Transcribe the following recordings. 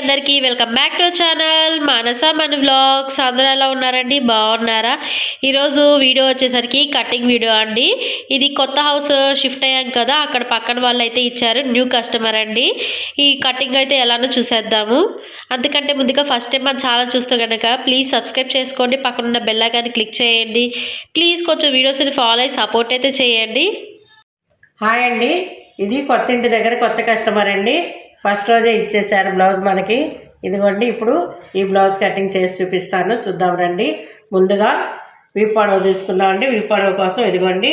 అందరికీ welcome back to channel Manasa మన vlogs. అందరూ ఎలా ఉన్నారండి? బాగున్నారా? ఈరోజు వీడియో వచ్చేసరికి కటింగ్ వీడియో అండి. ఇది కొత్త హౌస్ షిఫ్ట్ అయ్యాం కదా అక్కడ పక్కన వాళ్ళు అయితే ఇచ్చారు న్యూ కస్టమర్ అండి. ఈ కటింగ్ అయితే ఎలానో చూసేద్దాము. అందుకంటే ముందుగా ఫస్ట్ టైం మన ఛానల్ చూస్తే కనుక ప్లీజ్ సబ్స్క్రైబ్ చేసుకోండి పక్కన ఉన్న బెల్ క్లిక్ చేయండి. ప్లీజ్ కొంచెం వీడియోస్ని ఫాలో అయ్యి సపోర్ట్ అయితే చేయండి. హాయ్ అండి. ఇది కొత్త ఇంటి దగ్గర కొత్త కస్టమర్ అండి. ఫస్ట్ రోజే ఇచ్చేసారు బ్లౌజ్ మనకి. ఇదిగోండి ఇప్పుడు ఈ బ్లౌజ్ కటింగ్ చేసి చూపిస్తాను. చూద్దాం రండి. ముందుగా విప్పడవ తీసుకుందామండి విప్పడవ కోసం ఇదిగోండి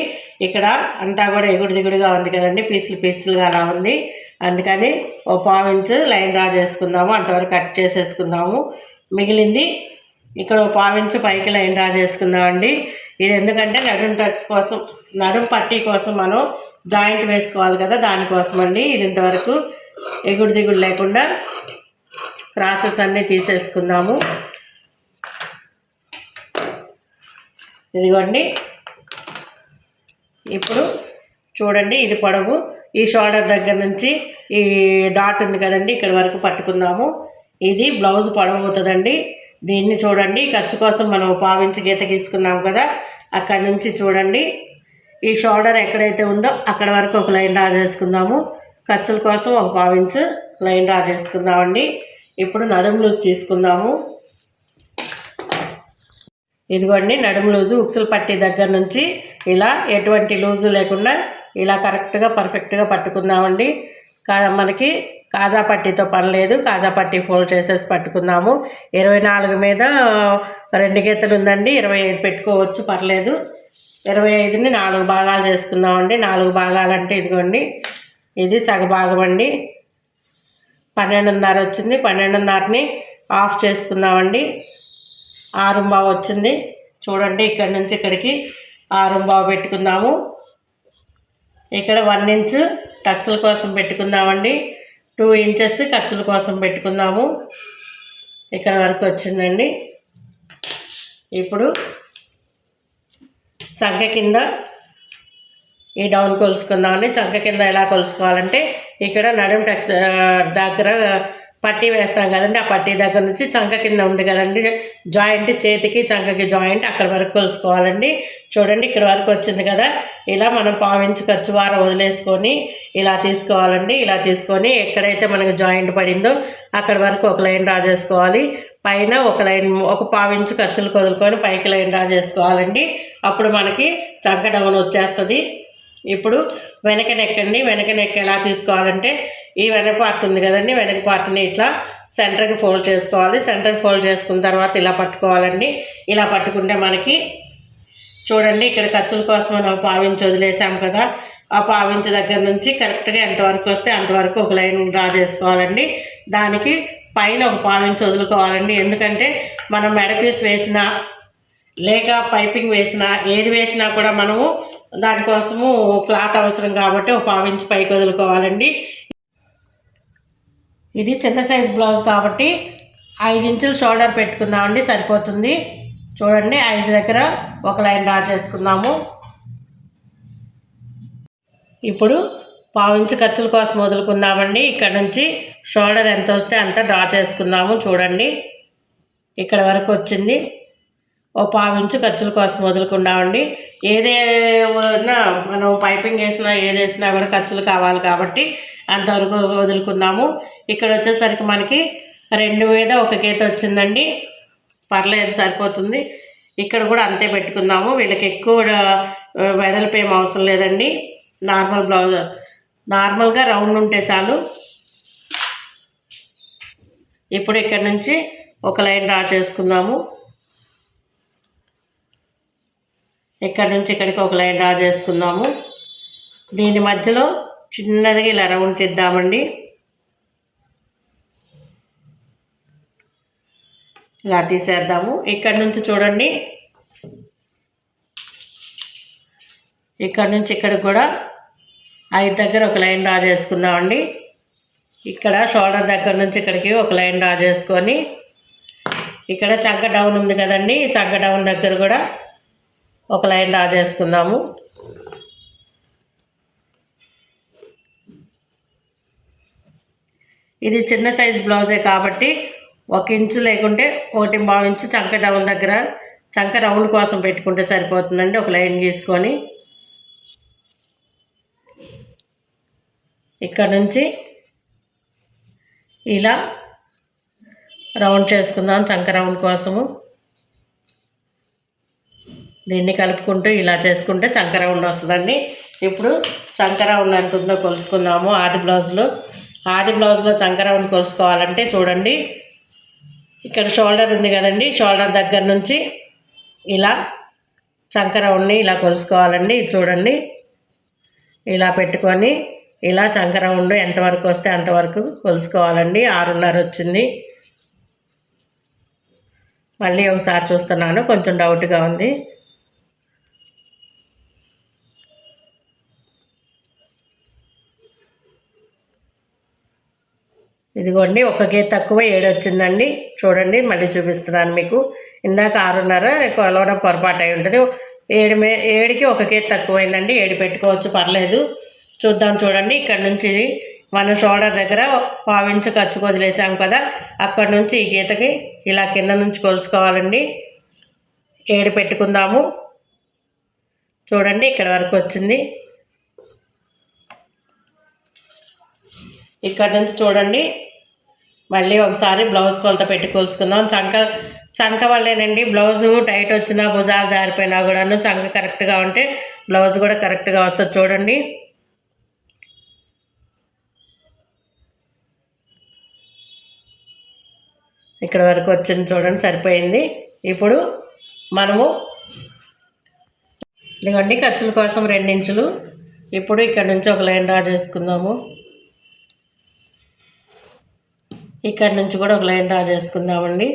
ఇక్కడ అంతా కూడా ఎగుడు దిగుడుగా ఉంది కదండి. పీసులు పీసులుగా అలా ఉంది. అందుకని ఓ పావు ఇంచు లైన్ డ్రా చేసుకుందాము. అంతవరకు కట్ చేసేసుకుందాము. మిగిలింది ఇక్కడ ఓ పావు ఇంచు పైకి లైన్ డ్రా చేసుకుందామండి ఇది ఎందుకంటే నడుం టక్స్ కోసం నడుం పట్టీ కోసం మనం జాయింట్ వేసుకోవాలి కదా దానికోసం అండి ఇది ఇంతవరకు ఎగుడు దిగుడు లేకుండా క్రాసెస్ అన్నీ తీసేసుకుందాము. ఇదిగోండి. ఇప్పుడు చూడండి ఇది పొడవు. ఈ షోల్డర్ దగ్గర నుంచి ఈ డాట్ ఉంది కదండి ఇక్కడ వరకు పట్టుకుందాము. ఇది బ్లౌజ్ పొడవు అవుతుందండి. దీన్ని చూడండి ఖర్చు కోసం మనం పావించి గీత గీసుకున్నాం కదా అక్కడ నుంచి చూడండి. ఈ షోల్డర్ ఎక్కడైతే ఉందో అక్కడ వరకు ఒక లైన్ డ్రా చేసుకుందాము. ఖర్చుల కోసం ఒక పావించు లైన్ డ్రా చేసుకుందామండి. ఇప్పుడు నడుము లూజ్ తీసుకుందాము. ఇదిగోండి నడుము లూజు ఉక్సులు పట్టి దగ్గర నుంచి ఇలా ఎటువంటి లూజు లేకుండా ఇలా కరెక్ట్గా పర్ఫెక్ట్గా పట్టుకుందామండి. కా మనకి కాజా పట్టీతో పని లేదు. కాజా పట్టీ ఫోల్డ్ చేసేసి పట్టుకుందాము. ఇరవై నాలుగు మీద రెండు గీతలు ఉందండి. ఇరవై ఐదు పెట్టుకోవచ్చు పర్లేదు. ఇరవై ఐదుని నాలుగు భాగాలు చేసుకుందామండి. నాలుగు భాగాలంటే ఇదిగోండి. ఇది సగభాగం అండి. పన్నెండున్నర వచ్చింది. పన్నెండున్నరని ఆఫ్ చేసుకుందామండి. ఆరుంబావు వచ్చింది. చూడండి ఇక్కడ నుంచి ఇక్కడికి ఆరుంబావు పెట్టుకుందాము. ఇక్కడ వన్ ఇంచ్ టక్స్ల కోసం పెట్టుకుందామండి. టూ ఇంచెస్ ఖర్చుల కోసం పెట్టుకుందాము. ఇక్కడ వరకు వచ్చిందండి. ఇప్పుడు చంక కింద ఈ డౌన్ కొలుసుకుందామండి చంక కింద ఎలా కొలుసుకోవాలంటే ఇక్కడ నడుం టెక్స్ దగ్గర పట్టీ వేస్తాం కదండి. ఆ పట్టీ దగ్గర నుంచి చంక కింద ఉంది కదండి. జాయింట్ చేతికి చంకకి జాయింట్ అక్కడ వరకు కొలుసుకోవాలండి. చూడండి ఇక్కడ వరకు వచ్చింది కదా. ఇలా మనం పావించి ఖర్చు వారం వదిలేసుకొని ఇలా తీసుకోవాలండి. ఇలా తీసుకొని ఎక్కడైతే మనకు జాయింట్ పడిందో అక్కడ వరకు ఒక లైన్ డ్రా చేసుకోవాలి. పైన ఒక లైన్ ఒక పావించి ఖర్చులు కొదులుకొని పైకి లైన్ డ్రా చేసుకోవాలండి. అప్పుడు మనకి చంక డౌన్ వచ్చేస్తుంది. ఇప్పుడు వెనక నెక్కండి వెనక నెక్ ఎలా తీసుకోవాలంటే ఈ వెనక పార్ట్ ఉంది కదండి వెనక పార్ట్ని ఇట్లా సెంటర్కి ఫోల్డ్ చేసుకోవాలి. సెంటర్కి ఫోల్డ్ చేసుకున్న తర్వాత ఇలా పట్టుకోవాలండి. ఇలా పట్టుకుంటే మనకి చూడండి ఇక్కడ ఖర్చుల కోసం మనం పావించి వదిలేసాం కదా. ఆ పావించి దగ్గర నుంచి కరెక్ట్గా ఎంతవరకు వస్తే అంతవరకు ఒక లైన్ డ్రా చేసుకోవాలండి. దానికి పైన ఒక పావించి వదులుకోవాలండి. ఎందుకంటే మనం మెడపీస్ వేసిన లేక పైపింగ్ వేసినా ఏది వేసినా కూడా మనము దానికోసము క్లాత్ అవసరం కాబట్టి ఒక పావించి పైకి వదులుకోవాలండి. ఇది చిన్న సైజ్ బ్లౌజ్ కాబట్టి ఐదు ఇంచులు షోల్డర్ పెట్టుకుందామండి సరిపోతుంది. చూడండి ఐదు దగ్గర ఒక లైన్ డ్రా చేసుకుందాము. ఇప్పుడు పావించి ఖర్చుల కోసం వదులుకుందామండి. ఇక్కడ నుంచి షోల్డర్ ఎంత వస్తే అంత డ్రా చేసుకుందాము చూడండి. ఇక్కడ వరకు వచ్చింది. ఓ పావించు ఖర్చుల కోసం వదులుకుందామండి. ఏదేమన్నా మనం పైపింగ్ వేసినా ఏది వేసినా కూడా ఖర్చులు కావాలి కాబట్టి అంతవరకు వదులుకున్నాము ఇక్కడ వచ్చేసరికి మనకి రెండు మీద ఒక గీత వచ్చిందండి. పర్లేదు సరిపోతుంది. ఇక్కడ కూడా అంతే పెట్టుకున్నాము వీళ్ళకి ఎక్కువ వెడల్పు ఏం అవసరం లేదండి. నార్మల్ బ్లౌజ్ నార్మల్గా రౌండ్ ఉంటే చాలు. ఇప్పుడు ఇక్కడ నుంచి ఒక లైన్ డ్రా చేసుకుందాము. ఇక్కడ నుంచి ఇక్కడికి ఒక లైన్ డ్రా చేసుకుందాము. దీని మధ్యలో చిన్నదిగా ఇలా రౌండ్ తీద్దామండి. ఇలా తీసేద్దాము. ఇక్కడ నుంచి చూడండి. ఇక్కడ నుంచి ఇక్కడికి కూడా ఐదు దగ్గర ఒక లైన్ డ్రా చేసుకుందామండి. ఇక్కడ షోల్డర్ దగ్గర నుంచి ఇక్కడికి ఒక లైన్ డ్రా చేసుకొని ఇక్కడ చంక డౌన్ ఉంది కదండి చంక డౌన్ దగ్గర కూడా ఒక లైన్ డ్రా చేసుకుందాము. ఇది చిన్న సైజ్ బ్లౌజే కాబట్టి ఒక ఇంచు లేకుంటే ఒకటి బావు ఇంచు చంక డౌన్ దగ్గర చంక రౌండ్ కోసం పెట్టుకుంటే సరిపోతుందండి. ఒక లైన్ గీసుకొని ఇక్కడ నుంచి ఇలా రౌండ్ చేసుకుందాం చంక రౌండ్ కోసము. దీన్ని కలుపుకుంటూ ఇలా చేసుకుంటే చంకర రౌండ్ వస్తుందండి. ఇప్పుడు చంకర రౌండ్ ఎంత ఉందో కొలుసుకుందాము ఆది బ్లౌజ్లో. ఆది బ్లౌజ్లో చంకర ఉండి కొలుసుకోవాలంటే చూడండి. ఇక్కడ షోల్డర్ ఉంది కదండి షోల్డర్ దగ్గర నుంచి ఇలా చంకర ఉండి ఇలా కొలుసుకోవాలండి. ఇది చూడండి. ఇలా పెట్టుకొని ఇలా చంకర ఉండు ఎంతవరకు వస్తే అంతవరకు కొలుసుకోవాలండి. ఆరున్నర వచ్చింది. మళ్ళీ ఒకసారి చూస్తున్నాను కొంచెం డౌట్గా ఉంది. ఇదిగోండి ఒక గీత తక్కువ ఏడు వచ్చిందండి చూడండి మళ్ళీ చూపిస్తున్నాను మీకు. ఇందాక ఆరున్నర కొలవడం పొరపాటు అయి ఉంటుంది. ఏడు మే ఏడుకి ఒక గీత తక్కువైందండి. ఏడు పెట్టుకోవచ్చు పర్లేదు. చూద్దాం చూడండి ఇక్కడ నుంచి మన షోల్డర్ దగ్గర పావించి ఖర్చు వదిలేసాం కదా. అక్కడ నుంచి ఈ గీతకి ఇలా కింద నుంచి కొలుసుకోవాలండి. ఏడు పెట్టుకుందాము. చూడండి ఇక్కడ వరకు వచ్చింది. ఇక్కడ నుంచి చూడండి. మళ్ళీ ఒకసారి బ్లౌజ్ కొలత పెట్టి కొలుసుకుందాం. చంక చంక వల్లేనండి. బ్లౌజ్ టైట్ వచ్చినా భుజాలు జారిపోయినా కూడాను చంక కరెక్ట్గా ఉంటే బ్లౌజ్ కూడా కరెక్ట్గా వస్తుంది చూడండి. ఇక్కడ వరకు వచ్చింది చూడండి సరిపోయింది. ఇప్పుడు మనము ఇదిగోండి ఖర్చుల కోసం రెండించులు. ఇప్పుడు ఇక్కడ నుంచి ఒక లైన్ డ్రా చేసుకుందాము. ఇక్కడ నుంచి కూడా ఒక లైన్ డ్రా చేసుకుందామండి.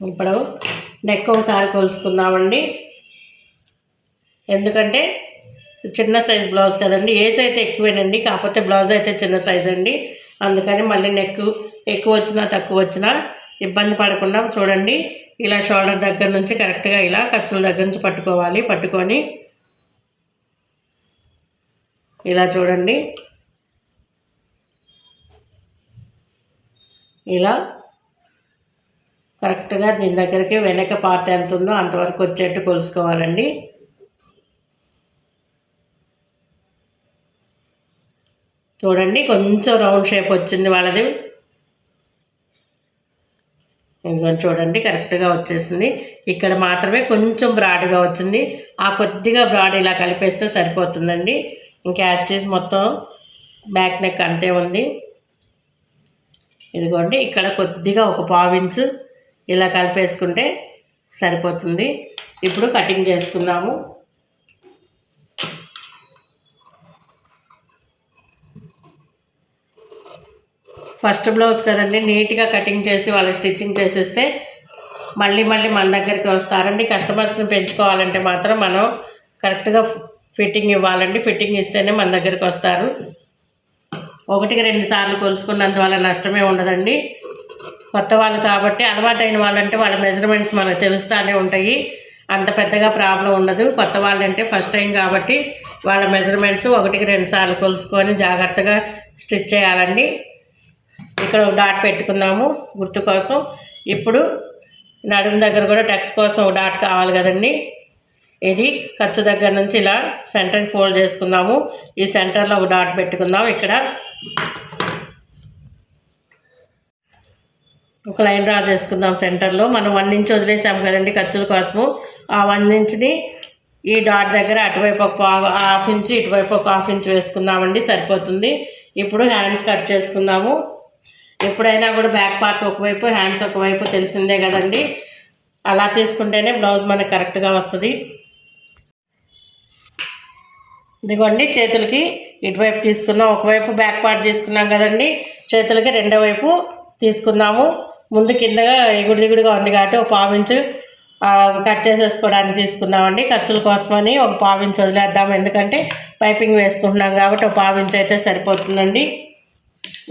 ఇప్పుడు నెక్ ఒకసారి కొలుసుకుందామండి ఎందుకంటే చిన్న సైజ్ బ్లౌజ్ కదండి. ఏజ్ అయితే ఎక్కువేనండి కాకపోతే బ్లౌజ్ అయితే చిన్న సైజ్ అండి. అందుకని మళ్ళీ నెక్ ఎక్కువ వచ్చినా తక్కువ వచ్చినా ఇబ్బంది పడకుండా చూడండి. ఇలా షోల్డర్ దగ్గర నుంచి కరెక్ట్గా ఇలా ఖర్చుల దగ్గర నుంచి పట్టుకోవాలి పట్టుకొని. ఇలా చూడండి. ఇలా కరెక్ట్గా దీని దగ్గరికి వెనక పార్ట్ ఎంత ఉందో అంతవరకు వచ్చేట్టు కొలుసుకోవాలండి. చూడండి కొంచెం రౌండ్ షేప్ వచ్చింది వాళ్ళది. ఇదిగోండి చూడండి కరెక్ట్గా వచ్చేసింది. ఇక్కడ మాత్రమే కొంచెం బ్రాడ్గా వచ్చింది. ఆ కొద్దిగా బ్రాడ్ ఇలా కలిపేస్తే సరిపోతుందండి. ఇంకా యాస్టీస్ మొత్తం బ్యాక్ నెక్ అంతే ఉంది. ఇదిగోండి ఇక్కడ కొద్దిగా ఒక పావించు ఇలా కలిపేసుకుంటే సరిపోతుంది. ఇప్పుడు కటింగ్ చేసుకుందాము. ఫస్ట్ బ్లౌజ్ కదండి నీట్గా కటింగ్ చేసి వాళ్ళు స్టిచ్చింగ్ చేసేస్తే మళ్ళీ మళ్ళీ మన దగ్గరికి వస్తారండి. కస్టమర్స్ని పెంచుకోవాలంటే మాత్రం మనం కరెక్ట్గా ఫిట్టింగ్ ఇవ్వాలండి. ఫిట్టింగ్ ఇస్తేనే మన దగ్గరికి వస్తారు. ఒకటికి రెండు సార్లు కొలుసుకున్నందువల్ల నష్టమే ఉండదండి. కొత్త వాళ్ళు కాబట్టి అలవాటైన వాళ్ళంటే వాళ్ళ మెజర్మెంట్స్ మనకు తెలుస్తూనే ఉంటాయి. అంత పెద్దగా ప్రాబ్లం ఉండదు. కొత్త వాళ్ళంటే ఫస్ట్ టైం కాబట్టి వాళ్ళ మెజర్మెంట్స్ ఒకటికి రెండు సార్లు కొలుసుకొని జాగ్రత్తగా స్టిచ్ చేయాలండి. ఇక్కడ ఒక డాట్ పెట్టుకుందాము గుర్తు కోసం. ఇప్పుడు నడుము దగ్గర కూడా టెక్స్ కోసం ఒక డాట్ కావాలి కదండి. ఇది ఖర్చు దగ్గర నుంచి ఇలా సెంటర్కి ఫోల్డ్ చేసుకుందాము. ఈ సెంటర్లో ఒక డాట్ పెట్టుకుందాం. ఇక్కడ ఒక లైన్ డ్రా చేసుకుందాం సెంటర్లో. మనం వన్ ఇంచ్ వదిలేసాం కదండి ఖర్చుల కోసము. ఆ వన్ ఇంచ్ని ఈ డాట్ దగ్గర అటువైపు ఒక హాఫ్ ఇంచ్ ఇటువైపు ఒక హాఫ్ ఇంచ్ వేసుకుందామండి సరిపోతుంది. ఇప్పుడు హ్యాండ్స్ కట్ చేసుకుందాము. ఎప్పుడైనా కూడా బ్యాక్ పార్ట్ ఒకవైపు హ్యాండ్స్ ఒకవైపు తెలిసిందే కదండి. అలా తీసుకుంటేనే బ్లౌజ్ మనకు కరెక్ట్గా వస్తుంది. ఇదిగోండి చేతులకి ఇటువైపు తీసుకున్నాం ఒకవైపు బ్యాక్ పార్ట్ తీసుకున్నాం కదండి. చేతులకి రెండో వైపు తీసుకుందాము. ముందు కిందగా ఎగుడు దిగుడుగా ఉంది కాబట్టి ఒక పావించు కట్ చేసేసుకోవడానికి తీసుకుందామండి. ఖర్చుల కోసమని ఒక పావించి వదిలేద్దాం. ఎందుకంటే పైపింగ్ వేసుకుంటున్నాం కాబట్టి ఒక పావించి అయితే సరిపోతుందండి.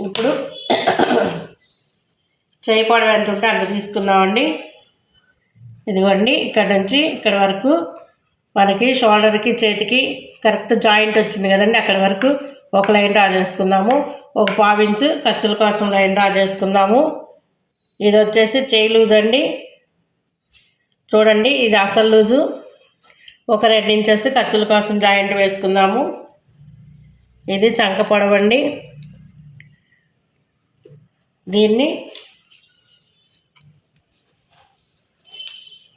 ఇప్పుడు చేయి పొడవు ఎంత ఉంటే అంత తీసుకుందామండి. ఇదిగోండి ఇక్కడ నుంచి ఇక్కడ వరకు మనకి షోల్డర్కి చేతికి కరెక్ట్ జాయింట్ వచ్చింది కదండి అక్కడ వరకు ఒక లైన్ డ్రా చేసుకుందాము. ఒక పావించు ఖర్చుల కోసం లైన్ డ్రా చేసుకుందాము. ఇది వచ్చేసి చేయి లూజ్ అండి. చూడండి ఇది అసలు లూజు. ఒక రెండు ఇంచెస్ ఖర్చుల కోసం జాయింట్ వేసుకుందాము. ఇది చంక పొడవండి దీన్ని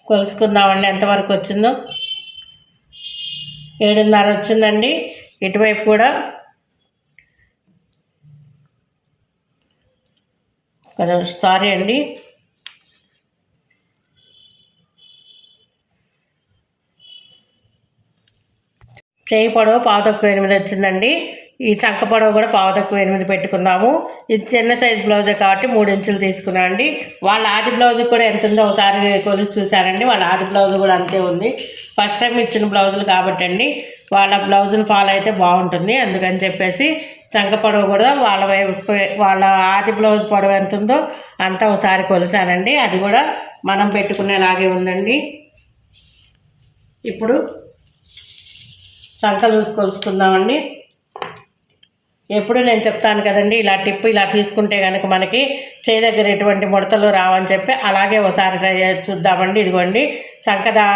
కొలుసుకుందామండి ఎంతవరకు వచ్చిందో. ఏడున్నర వచ్చిందండి. ఇటువైపు కూడా కొంచెం సారీ అండి. చేయి పొడవు పాతొక్క ఎనిమిది వచ్చిందండి. ఈ చంక పొడవు కూడా పావు తక్కువ ఎనిమిది పెట్టుకున్నాము. ఇది చిన్న సైజ్ బ్లౌజే కాబట్టి మూడు ఇంచులు తీసుకున్నాం అండి. వాళ్ళ ఆది బ్లౌజ్ కూడా ఎంత ఉందో ఒకసారి కొలిసి చూశారండి. వాళ్ళ ఆది బ్లౌజ్ కూడా అంతే ఉంది. ఫస్ట్ టైం ఇచ్చిన బ్లౌజులు కాబట్టి అండి. వాళ్ళ బ్లౌజులు ఫాలో అయితే బాగుంటుంది. అందుకని చెప్పేసి చంక పొడవు కూడా వాళ్ళ వైపు వాళ్ళ ఆది బ్లౌజ్ పొడవు ఎంత ఉందో అంతా ఒకసారి కొలిసానండి. అది కూడా మనం పెట్టుకునేలాగే ఉందండి. ఇప్పుడు చంక చూసి కొలుసుకుందామండి. ఎప్పుడు నేను చెప్తాను కదండి ఇలా టిప్ ఇలా తీసుకుంటే కనుక మనకి చేయి దగ్గర ఎటువంటి ముడతలు రావని చెప్పి అలాగే ఒకసారి ట్రై చూద్దామండి. ఇదిగోండి చంకదా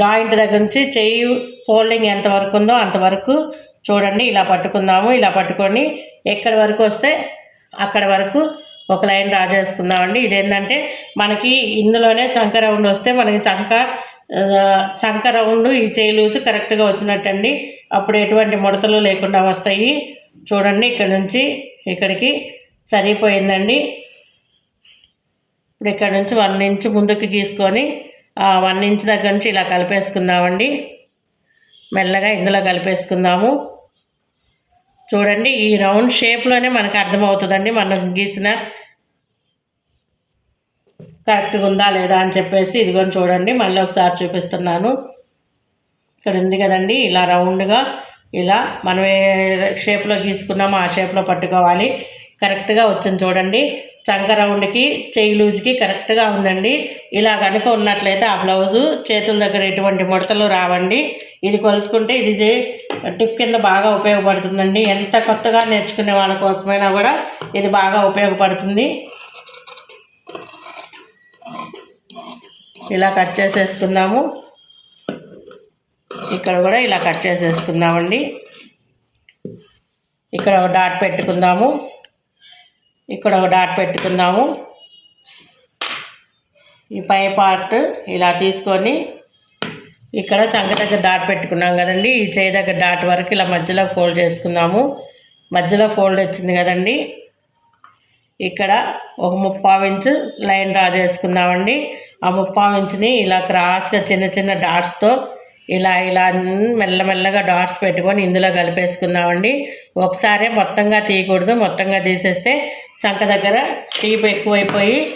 జాయింట్ దగ్గర నుంచి చేయి ఫోల్డింగ్ ఎంతవరకు ఉందో అంతవరకు చూడండి ఇలా పట్టుకుందాము ఇలా పట్టుకొని ఎక్కడి వరకు వస్తే అక్కడ వరకు ఒక లైన్ డ్రా చేసుకుందామండి. ఇదేంటంటే మనకి ఇందులోనే చంక రౌండ్ వస్తే మనకి చంక చంక రౌండ్ ఈ చేయి లూసి కరెక్ట్గా వచ్చినట్టండి. అప్పుడు ఎటువంటి ముడతలు లేకుండా వస్తాయి. చూడండి ఇక్కడ నుంచి ఇక్కడికి సరిపోయిందండి. ఇప్పుడు ఇక్కడ నుంచి వన్ ఇంచ్ ముందుకు గీసుకొని వన్ ఇంచ్ దగ్గర నుంచి ఇలా కలిపేసుకుందామండి. మెల్లగా ఇందులో కలిపేసుకుందాము. చూడండి ఈ రౌండ్ షేప్లోనే మనకు అర్థమవుతుందండి మనం గీసిన కరెక్ట్గా ఉందా లేదా అని చెప్పేసి ఇదిగోని చూడండి. మళ్ళీ ఒకసారి చూపిస్తున్నాను. ఇక్కడ ఉంది కదండి ఇలా రౌండ్గా ఇలా మనం ఏ షేప్లో గీసుకున్నామో ఆ షేప్లో పట్టుకోవాలి. కరెక్ట్గా వచ్చింది చూడండి. చంక రౌండ్కి చెయ్యి లూజ్కి కరెక్ట్గా ఉందండి. ఇలా కనుక ఉన్నట్లయితే ఆ బ్లౌజు చేతుల దగ్గర ఎటువంటి ముడతలు రావండి. ఇది కొలుసుకుంటే ఇది చే- టిప్ కింద బాగా ఉపయోగపడుతుందండి. ఎంత కొత్తగా నేర్చుకునే వాళ్ళ కోసమైనా కూడా ఇది బాగా ఉపయోగపడుతుంది. ఇలా కట్ చేసేసుకుందాము. ఇక్కడ కూడా ఇలా కట్ చేసేసుకుందామండి. ఇక్కడ ఒక డాట్ పెట్టుకుందాము. ఇక్కడ ఒక డాట్ పెట్టుకుందాము. ఈ పై పార్ట్ ఇలా తీసుకొని ఇక్కడ చంక దగ్గర డాట్ పెట్టుకున్నాం కదండి. ఈ చేయి దగ్గర డాట్ వరకు ఇలా మధ్యలో ఫోల్డ్ చేసుకుందాము. మధ్యలో ఫోల్డ్ వచ్చింది కదండి. ఇక్కడ ఒక ముప్పావు ఇంచు లైన్ డ్రా చేసుకుందామండి. ఆ ముప్పావు ఇంచుని ఇలా క్రాస్గా చిన్న చిన్న డాట్స్తో ఇలా ఇలా మెల్లమెల్లగా డాట్స్ పెట్టుకొని ఇందులో కలిపేసుకుందామండి. ఒకసారి మొత్తంగా తీయకూడదు. మొత్తంగా తీసేస్తే చంక దగ్గర టీప్ ఎక్కువైపోయి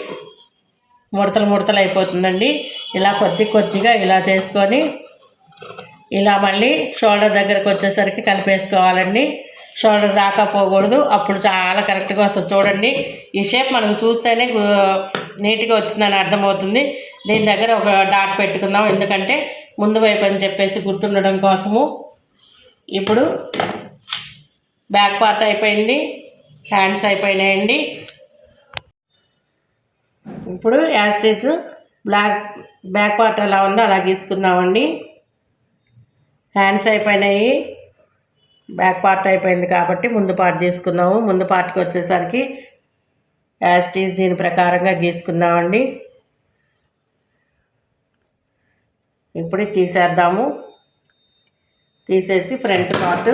ముడతలు ముడతలు అయిపోతుందండి. ఇలా కొద్ది కొద్దిగా ఇలా చేసుకొని ఇలా మళ్ళీ షోల్డర్ దగ్గరకు వచ్చేసరికి కలిపేసుకోవాలండి. షోల్డర్ దాకా పోకూడదు. అప్పుడు చాలా కరెక్ట్గా వస్తుంది. చూడండి ఈ షేప్ మనకు చూస్తేనే నీట్గా వచ్చిందని అర్థమవుతుంది. దీని దగ్గర ఒక డాట్ పెట్టుకుందాం. ఎందుకంటే ముందు వైపు అని చెప్పేసి గుర్తుండడం కోసము ఇప్పుడు బ్యాక్ పార్ట్ అయిపోయింది హ్యాండ్స్ అయిపోయినాయండి. ఇప్పుడు యాస్టేజ్ బ్లాక్ బ్యాక్ పార్ట్ ఎలా ఉందో అలా గీసుకుందామండి. హ్యాండ్స్ అయిపోయినాయి బ్యాక్ పార్ట్ అయిపోయింది కాబట్టి ముందు పార్ట్ తీసుకుందాము ముందు పార్ట్కి వచ్చేసరికి యాస్టీస్ దీని ప్రకారంగా గీసుకుందామండి. ఇప్పుడే తీసేద్దాము. తీసేసి ఫ్రంట్ పార్ట్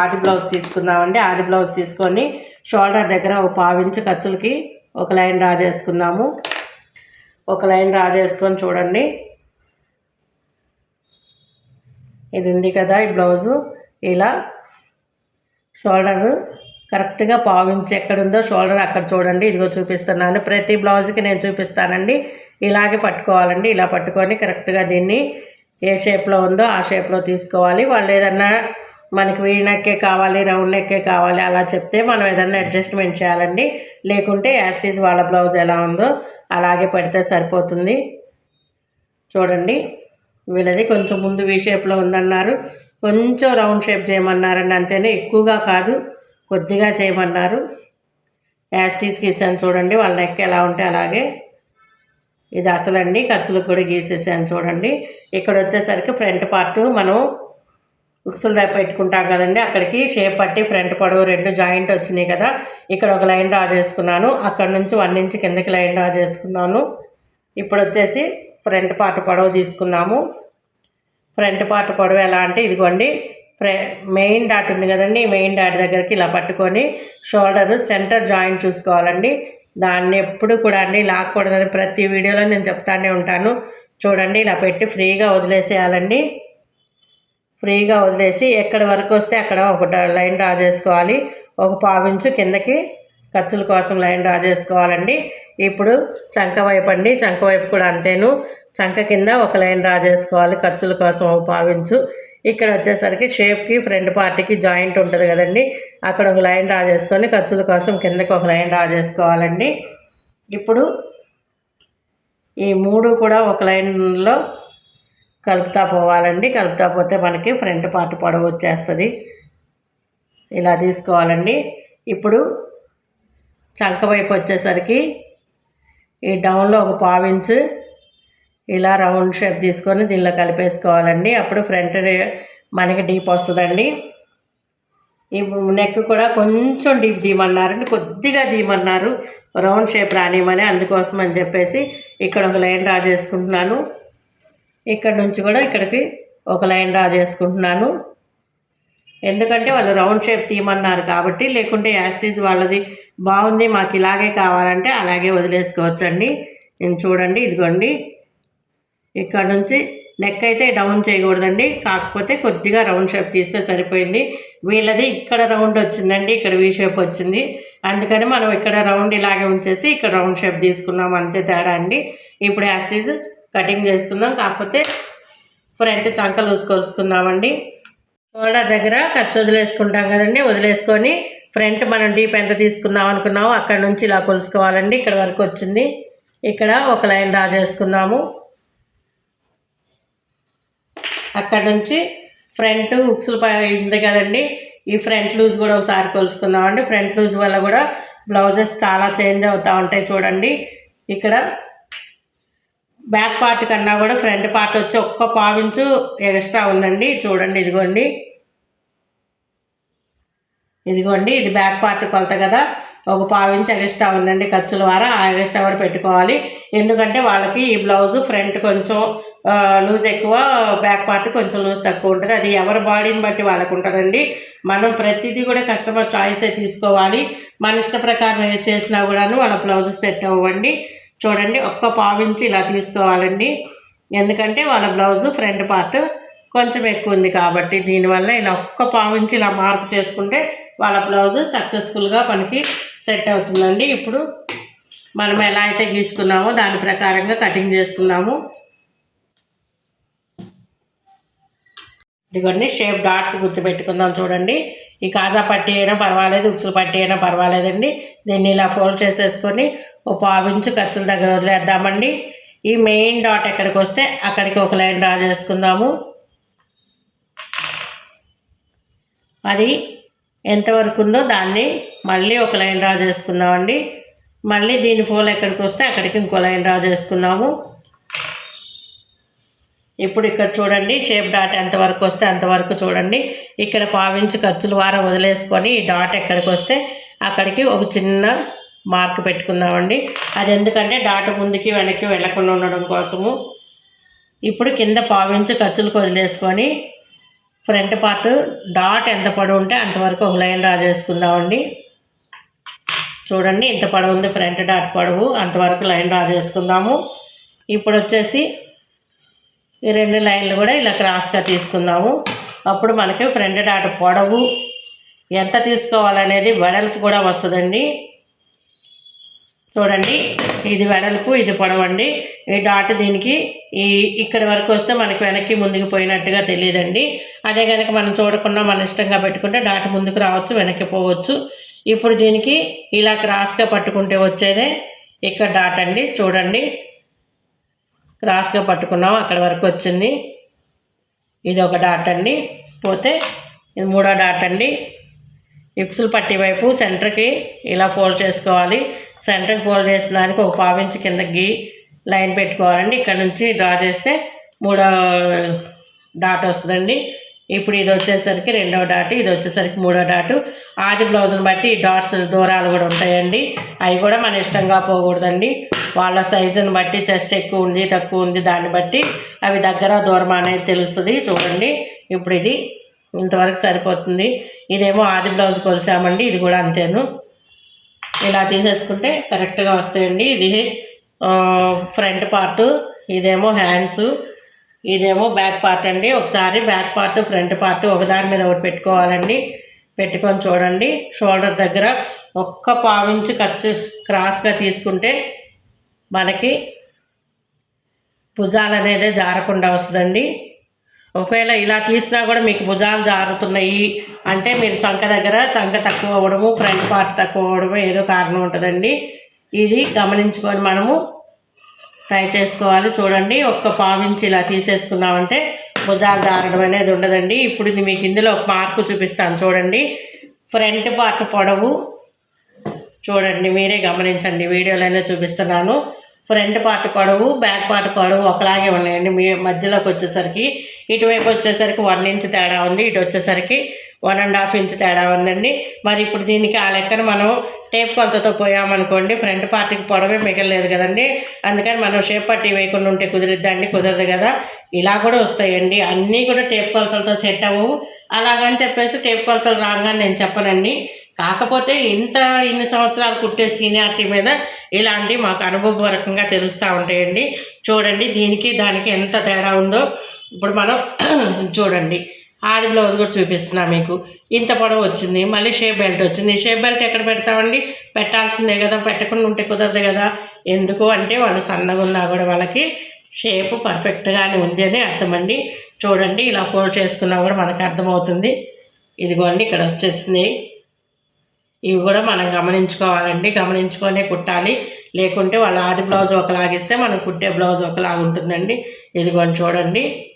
ఆది బ్లౌజ్ తీసుకుందామండి. ఆది బ్లౌజ్ తీసుకొని షోల్డర్ దగ్గర ఒక పావించి ఖర్చులకి ఒక లైన్ డ్రా చేసుకుందాము. ఒక లైన్ డ్రా చేసుకొని చూడండి. ఇది ఉంది కదా ఈ బ్లౌజు. ఇలా షోల్డర్ కరెక్ట్గా పావించి ఎక్కడుందో షోల్డర్ అక్కడ చూడండి. ఇదిగో చూపిస్తున్నాను. ప్రతి బ్లౌజ్కి నేను చూపిస్తానండి. ఇలాగే పట్టుకోవాలండి. ఇలా పట్టుకొని కరెక్ట్గా దీన్ని ఏ షేప్లో ఉందో ఆ షేప్లో తీసుకోవాలి. వాళ్ళు ఏదన్నా మనకి వీ నెక్కే కావాలి రౌండ్ నెక్కే కావాలి అలా చెప్తే మనం ఏదన్నా అడ్జస్ట్మెంట్ చేయాలండి. లేకుంటే యాస్టీజ్ వాళ్ళ బ్లౌజ్ ఎలా ఉందో అలాగే పెడితే సరిపోతుంది. చూడండి. వీళ్ళది కొంచెం ముందు వీ షేప్లో ఉందన్నారు. కొంచెం రౌండ్ షేప్ చేయమన్నారండి. అంతేనే ఎక్కువగా కాదు కొద్దిగా చేయమన్నారు. యాస్టీస్కి ఇస్తాను చూడండి. వాళ్ళ నెక్ ఎలా ఉంటే అలాగే ఇది అసలండి ఖర్చులకు కూడా గీసేసాను చూడండి. ఇక్కడ వచ్చేసరికి ఫ్రంట్ పార్ట్ మనం ఉక్సులు రేపు పెట్టుకుంటాం కదండి. అక్కడికి షేప్ పట్టి ఫ్రంట్ పొడవు రెండు జాయింట్ వచ్చినాయి కదా. ఇక్కడ ఒక లైన్ డ్రా చేసుకున్నాను. అక్కడ నుంచి వన్ ఇంచ్ కిందకి లైన్ డ్రా చేసుకున్నాను. ఇప్పుడు వచ్చేసి ఫ్రంట్ పార్ట్ పొడవు తీసుకున్నాము. ఫ్రంట్ పార్ట్ పొడవు ఎలా అంటే ఇదిగోండి. మెయిన్ డాట్ ఉంది కదండి. మెయిన్ డాట్ దగ్గరికి ఇలా పట్టుకొని షోల్డర్ సెంటర్ జాయింట్ చూసుకోవాలండి. దాన్ని ఎప్పుడు కూడా అండి లాక్కూడదని ప్రతి వీడియోలో నేను చెప్తానే ఉంటాను. చూడండి ఇలా పెట్టి ఫ్రీగా వదిలేసేయాలండి. ఫ్రీగా వదిలేసి ఎక్కడి వరకు వస్తే అక్కడ ఒక లైన్ డ్రా చేసుకోవాలి. ఒక పావించు కిందకి ఖర్చుల కోసం లైన్ డ్రా చేసుకోవాలండి. ఇప్పుడు చంక వైపు అండి చంక వైపు కూడా అంతేను. చంక కింద ఒక లైన్ డ్రా చేసుకోవాలి ఖర్చుల కోసం ఒక పావించు. ఇక్కడ వచ్చేసరికి షేప్కి ఫ్రంట్ పార్టీకి జాయింట్ ఉంటుంది కదండి. అక్కడ ఒక లైన్ డ్రా చేసుకొని ఖర్చుల కోసం కిందకి ఒక లైన్ డ్రా చేసుకోవాలండి. ఇప్పుడు ఈ మూడు కూడా ఒక లైన్లో కలుపుతా పోవాలండి. కలుపుతా పోతే మనకి ఫ్రంట్ పార్ట్ పొడవు వచ్చేస్తుంది. ఇలా తీసుకోవాలండి. ఇప్పుడు చంక వైపు వచ్చేసరికి ఈ డౌన్లో ఒక పావించు ఇలా రౌండ్ షేప్ తీసుకొని దీనిలో కలిపేసుకోవాలండి. అప్పుడు ఫ్రంట్ మనకి డీప్ వస్తుందండి. ఈ నెక్ కూడా కొంచెం డీప్ తీయమన్నారండి. కొద్దిగా తీయమన్నారు. రౌండ్ షేప్ రానియమని అందుకోసం అని చెప్పేసి ఇక్కడ ఒక లైన్ డ్రా చేసుకుంటున్నాను. ఇక్కడ నుంచి కూడా ఇక్కడికి ఒక లైన్ డ్రా చేసుకుంటున్నాను. ఎందుకంటే వాళ్ళు రౌండ్ షేప్ తీయమన్నారు కాబట్టి లేకుంటే యాస్టీజ్ వాళ్ళది బాగుంది మాకు ఇలాగే కావాలంటే అలాగే వదిలేసుకోవచ్చండి. నేను చూడండి ఇదిగోండి. ఇక్కడ నుంచి నెక్ అయితే డౌన్ చేయకూడదండి. కాకపోతే కొద్దిగా రౌండ్ షేప్ తీస్తే సరిపోయింది. వీళ్ళది ఇక్కడ రౌండ్ వచ్చిందండి ఇక్కడ వీ షేప్ వచ్చింది. అందుకని మనం ఇక్కడ రౌండ్ ఇలాగే ఉంచేసి ఇక్కడ రౌండ్ షేప్ తీసుకున్నాం. అంతే తేడా అండి. ఇప్పుడు యాస్టీజ్ కటింగ్ చేసుకుందాం. కాకపోతే ఫ్రంట్ చంకలు కొలుసుకుందామండి. షోల్డర్ దగ్గర ఖర్చు వదిలేసుకుంటాం కదండి. వదిలేసుకొని ఫ్రంట్ మనం డీప్ ఎంత తీసుకుందాం అనుకున్నాము అక్కడ నుంచి ఇలా కొలుసుకోవాలండి. ఇక్కడ వరకు వచ్చింది. ఇక్కడ ఒక లైన్ డ్రా చేసుకుందాము. అక్కడ నుంచి ఫ్రంట్ ఉక్సులు ఉంది కదండి. ఈ ఫ్రంట్ లూజ్ కూడా ఒకసారి కొలుసుకుందామండి. ఫ్రంట్ లూజ్ వల్ల కూడా బ్లౌజెస్ చాలా చేంజ్ అవుతూ ఉంటాయి చూడండి. ఇక్కడ బ్యాక్ పార్ట్ కన్నా కూడా ఫ్రంట్ పార్ట్ వచ్చి ఒక్క పావించు ఎక్స్ట్రా ఉందండి. చూడండి ఇదిగోండి. ఇదిగోండి ఇది బ్యాక్ పార్ట్ కొలత కదా. ఒక పావించి ఎగస్ట్రా ఉందండి ఖర్చుల వారా ఆ ఎగస్ట్రా కూడా పెట్టుకోవాలి. ఎందుకంటే వాళ్ళకి ఈ బ్లౌజ్ ఫ్రంట్ కొంచెం లూజ్ ఎక్కువ బ్యాక్ పార్ట్ కొంచెం లూజ్ తక్కువ ఉంటుంది. అది ఎవరి బాడీని బట్టి వాళ్ళకు ఉంటుందండి. మనం ప్రతిదీ కూడా కస్టమర్ చాయిసే తీసుకోవాలి. మన ఇష్ట ప్రకారం ఏది చేసినా కూడాను వాళ్ళ బ్లౌజ్ సెట్ అవ్వండి. చూడండి ఒక్క పావించి ఇలా తీసుకోవాలండి. ఎందుకంటే వాళ్ళ బ్లౌజ్ ఫ్రంట్ పార్ట్ కొంచెం ఎక్కువ ఉంది కాబట్టి దీనివల్ల ఇలా ఒక్క పావించి ఇలా మార్పు చేసుకుంటే వాళ్ళ బ్లౌజ్ సక్సెస్ఫుల్గా మనకి సెట్ అవుతుందండి. ఇప్పుడు మనం ఎలా అయితే గీసుకున్నామో దాని ప్రకారంగా కటింగ్ చేసుకున్నాము. ఇదిగోండి షేప్ డాట్స్ గుర్తుపెట్టుకుందాం చూడండి. ఈ కాజా పట్టి అయినా పర్వాలేదు ఉక్సులు పట్టి అయినా పర్వాలేదండి. దీన్ని ఇలా ఫోల్డ్ చేసేసుకొని ఓ పావించు ఖర్చుల దగ్గర వదిలేద్దామండి. ఈ మెయిన్ డాట్ ఎక్కడికి వస్తే అక్కడికి ఒక లైన్ డ్రా చేసుకుందాము. అది ఎంతవరకు ఉందో దాన్ని మళ్ళీ ఒక లైన్ డ్రా చేసుకుందామండి. మళ్ళీ దీని ఫోల్ ఎక్కడికి వస్తే అక్కడికి ఇంకో లైన్ డ్రా చేసుకుందాము. ఇప్పుడు ఇక్కడ చూడండి షేప్ డాట్ ఎంతవరకు వస్తే అంతవరకు చూడండి. ఇక్కడ పావించి ఖర్చులు వారం వదిలేసుకొని ఈ డాట్ ఎక్కడికి వస్తే అక్కడికి ఒక చిన్న మార్క్ పెట్టుకుందామండి. అది ఎందుకంటే డాట్ ముందుకి వెనక్కి వెళ్ళకుండా ఉండడం కోసము. ఇప్పుడు కింద పావించి ఖర్చులకు వదిలేసుకొని ఫ్రంట్ పార్ట్ డాట్ ఎంత పొడవు ఉంటే అంతవరకు ఒక లైన్ డ్రా చేసుకుందామండి. చూడండి ఇంత పొడవు ఉంది ఫ్రంట్ డాట్ పొడవు అంతవరకు లైన్ డ్రా చేసుకుందాము. ఇప్పుడు వచ్చేసి ఈ రెండు లైన్లు కూడా ఇలా క్రాస్గా తీసుకుందాము. అప్పుడు మనకి ఫ్రంట్ డాట్ పొడవు. ఎంత తీసుకోవాలనేది వెడల్పు కూడా వస్తుందండి. చూడండి ఇది వెడల్పు ఇది పొడవండి ఈ డాట్ దీనికి ఈ ఇక్కడ వరకు వస్తే మనకి వెనక్కి ముందుకు పోయినట్టుగా తెలియదండి. అదే కనుక మనం చూడకుండా మన ఇష్టంగా పెట్టుకుంటే డాట్ ముందుకు రావచ్చు వెనక్కి పోవచ్చు. ఇప్పుడు దీనికి ఇలా క్రాస్గా పట్టుకుంటే వచ్చేదే ఇక్కడ డాట్ అండి. చూడండి క్రాస్గా పట్టుకున్నాం అక్కడ వరకు వచ్చింది. ఇది ఒక డాట్ అండి. పోతే ఇది మూడో డాట్ అండి. ఇప్సులు పట్టి వైపు సెంటర్కి ఇలా ఫోల్డ్ చేసుకోవాలి. సెంటర్కి ఫోల్డ్ చేసిన దానికి ఒక పావించి కిందకి లైన్ పెట్టుకోవాలండి. ఇక్కడ నుంచి డ్రా చేస్తే మూడో డాట్ వస్తుందండి. ఇప్పుడు ఇది వచ్చేసరికి రెండవ డాట్ ఇది వచ్చేసరికి మూడో డాట్. ఆది బ్లౌజ్ని బట్టి డాట్స్ దూరాలు కూడా ఉంటాయండి. అవి కూడా మన ఇష్టంగా పోకూడదండి. వాళ్ళ సైజుని బట్టి చెస్ట్ ఎక్కువ ఉంది తక్కువ ఉంది దాన్ని బట్టి అవి దగ్గర దూరం అనేది తెలుస్తుంది. చూడండి ఇప్పుడు ఇది ఇంతవరకు సరిపోతుంది. ఇదేమో ఆది బ్లౌజ్ కొలిసామండి ఇది కూడా అంతేను. ఇలా తీసేసుకుంటే కరెక్ట్గా వస్తాయండి. ఇది ఫ్రంట్ పార్ట్ ఇదేమో హ్యాండ్స్ ఇదేమో బ్యాక్ పార్ట్ అండి. ఒకసారి బ్యాక్ పార్ట్ ఫ్రంట్ పార్ట్ ఒకదాని మీద ఒకటి పెట్టుకోవాలండి. పెట్టుకొని చూడండి. షోల్డర్ దగ్గర ఒక్క పావించి ఖర్చు క్రాస్గా తీసుకుంటే మనకి భుజాలు అనేది జారకుండా వస్తుందండి. ఒకవేళ ఇలా తీసినా కూడా మీకు భుజాలు జారుతున్నాయి అంటే మీరు చంక దగ్గర చంక తక్కువ అవ్వడము ఫ్రంట్ పార్ట్ తక్కువ అవ్వడము ఏదో కారణం ఉంటుందండి. ఇది గమనించుకొని మనము ట్రై చేసుకోవాలి. చూడండి ఒక్క పావించి ఇలా తీసేసుకున్నామంటే భుజాలు జారడం అనేది ఉండదండి. ఇప్పుడు ఇది మీకు ఇందులో ఒక మార్పు చూపిస్తాను చూడండి. ఫ్రంట్ పార్ట్ పొడవు చూడండి మీరే గమనించండి. వీడియోలోనే చూపిస్తున్నాను. ఫ్రంట్ పార్ట్ పొడవు బ్యాక్ పార్ట్ పొడవు ఒకలాగే ఉన్నాయండి. మీ మధ్యలోకి వచ్చేసరికి ఇటువైపు వచ్చేసరికి వన్ ఇంచ్ తేడా ఉంది ఇటు వచ్చేసరికి వన్ అండ్ హాఫ్ ఇంచ్ తేడా ఉందండి. మరి ఇప్పుడు దీనికి ఆ లెక్కన మనం టేప్ కొలతతో పోయామనుకోండి ఫ్రంట్ పార్ట్కి పొడవే మిగలలేదు కదండి. అందుకని మనం షేప్ పట్టి వేయకుండా ఉంటే కుదిరిద్దండి కుదరదు కదా. ఇలా కూడా వస్తాయండి. అన్నీ కూడా టేప్ కొలతలతో సెట్ అవ్వవు. అలాగని చెప్పేసి టేప్ కొలతలు రాగానే నేను చెప్పనండి. కాకపోతే ఇంత ఇన్ని సంవత్సరాలు కుట్టే సీనియారిటీ మీద ఇలాంటి మాకు అనుభవపూర్వకంగా తెలుస్తూ ఉంటాయండి. చూడండి దీనికి దానికి ఎంత తేడా ఉందో. ఇప్పుడు మనం చూడండి. ఆది బ్లౌజ్ కూడా చూపిస్తున్నా మీకు. ఇంత పొడవు వచ్చింది మళ్ళీ షేప్ బెల్ట్ వచ్చింది. షేప్ బెల్ట్ ఎక్కడ పెడతామండి? పెట్టాల్సిందే కదా పెట్టకుండా ఉంటే కుదరదు కదా. ఎందుకు అంటే వాళ్ళు సన్నగా ఉన్నా కూడా వాళ్ళకి షేప్ పర్ఫెక్ట్గానే ఉంది అని అర్థమండి. చూడండి ఇలా ఫోల్డ్ చేసుకున్నా కూడా మనకు అర్థమవుతుంది. ఇదిగోండి ఇక్కడ వచ్చేసింది. ఇవి కూడా మనం గమనించుకోవాలండి. గమనించుకొనే కుట్టాలి. లేకుంటే వాళ్ళ ఆది బ్లౌజ్ ఒకలాగిస్తే మనం కుట్టే బ్లౌజ్ ఒకలాగా ఉంటుందండి. ఇదిగోండి చూడండి.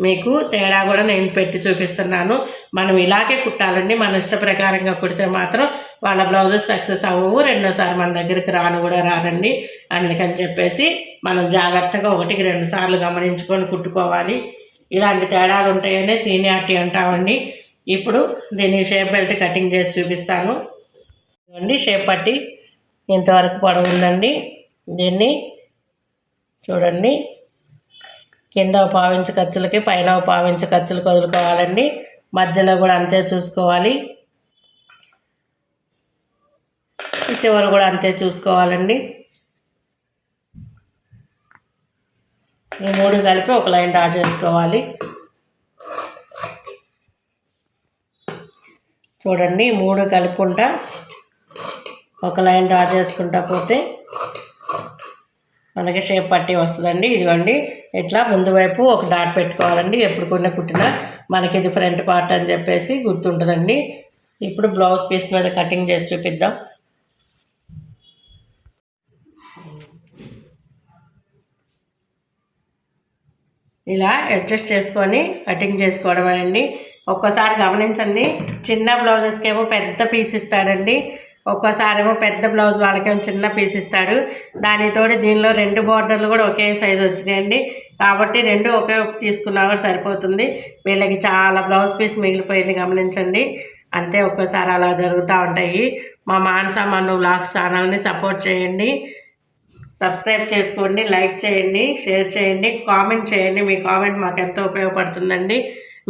మీకు తేడా కూడా నేను పెట్టి చూపిస్తున్నాను. మనం ఇలాగే కుట్టాలండి. మన ఇష్ట ప్రకారంగా కుడితే మాత్రం వాళ్ళ బ్లౌజెస్ సక్సెస్ అవ్వవు. రెండోసారి మన దగ్గరికి రాను కూడా రారండి. అందుకని చెప్పేసి మనం జాగ్రత్తగా ఒకటికి రెండు సార్లు గమనించుకొని కుట్టుకోవాలి. ఇలాంటి తేడాలు ఉంటాయనే సీనియారిటీ అంటామండి. ఇప్పుడు దీన్ని షేప్ బెల్ట్ కటింగ్ చేసి చూపిస్తాను. చూడండి షేప్ పట్టి ఇంతవరకు పొడవు ఉందండి. దీన్ని చూడండి. కింద పావించు ఖర్చులకి పైన పావించు పావించి ఖర్చులు వదులుకోవాలండి. మధ్యలో కూడా అంతే చూసుకోవాలి. చివరి కూడా అంతే చూసుకోవాలండి. ఈ మూడు కలిపి ఒక లైన్ డ్రా చేసుకోవాలి. చూడండి మూడు కలుపుకుంటా ఒక లైన్ డ్రా చేసుకుంటా పోతే మనకి షేప్ పట్టి వస్తుందండి. ఇదిగోండి ఇట్లా ముందు వైపు ఒక డాట్ పెట్టుకోవాలండి. ఎప్పుడు కొన్న కుట్టినా మనకి ఇది ఫ్రంట్ పార్ట్ అని చెప్పేసి గుర్తుంటుందండి. ఇప్పుడు బ్లౌజ్ పీస్ మీద కటింగ్ చేసి చూపిద్దాం. ఇలా అడ్జస్ట్ చేసుకొని కటింగ్ చేసుకోవడం అండి ఒక్కోసారి గమనించండి చిన్న బ్లౌజెస్కి ఏమో పెద్ద పీస్ ఇస్తాడండి ఒక్కోసారి ఏమో పెద్ద బ్లౌజ్ వాళ్ళకేమో చిన్న పీస్ ఇస్తాడు. దానితోటి దీనిలో రెండు బార్డర్లు కూడా ఒకే సైజు వచ్చినాయండి. కాబట్టి రెండు ఒకే తీసుకున్నా కూడా సరిపోతుంది. వీళ్ళకి చాలా బ్లౌజ్ పీస్ మిగిలిపోయింది గమనించండి. అంతే ఒక్కోసారి అలా జరుగుతూ ఉంటాయి. మా మానస మను వ్లాగ్స్ ఛానల్ని సపోర్ట్ చేయండి. సబ్స్క్రైబ్ చేసుకోండి లైక్ చేయండి షేర్ చేయండి కామెంట్ చేయండి. మీ కామెంట్ మాకు ఎంతో ఉపయోగపడుతుందండి.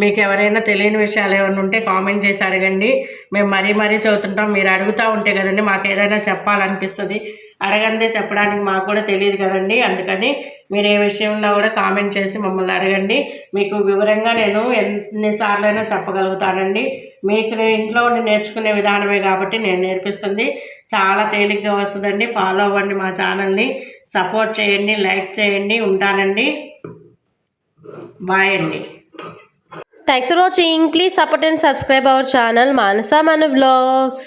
మీకు ఎవరైనా తెలియని విషయాలు ఏమైనా ఉంటే కామెంట్ చేసి అడగండి. మేము మరీ మరీ చదువుతుంటాం మీరు అడుగుతూ ఉంటే కదండి మాకు ఏదైనా చెప్పాలనిపిస్తుంది. అడగందే చెప్పడానికి మాకు కూడా తెలియదు కదండి. అందుకని మీరు ఏ విషయంలో కూడా కామెంట్ చేసి మమ్మల్ని అడగండి. మీకు వివరంగా నేను ఎన్నిసార్లైనా చెప్పగలుగుతానండి. మీకు ఇంట్లో ఉండి నేర్చుకునే విధానమే కాబట్టి నేను నేర్పిస్తుంది. చాలా తేలిగ్గా వస్తుందండి. ఫాలో అవ్వండి మా ఛానల్ని. సపోర్ట్ చేయండి లైక్ చేయండి ఉంటానండి. బాయ్ అండి. Thanks for watching please support and subscribe our channel Manasa మన బ్లాగ్స్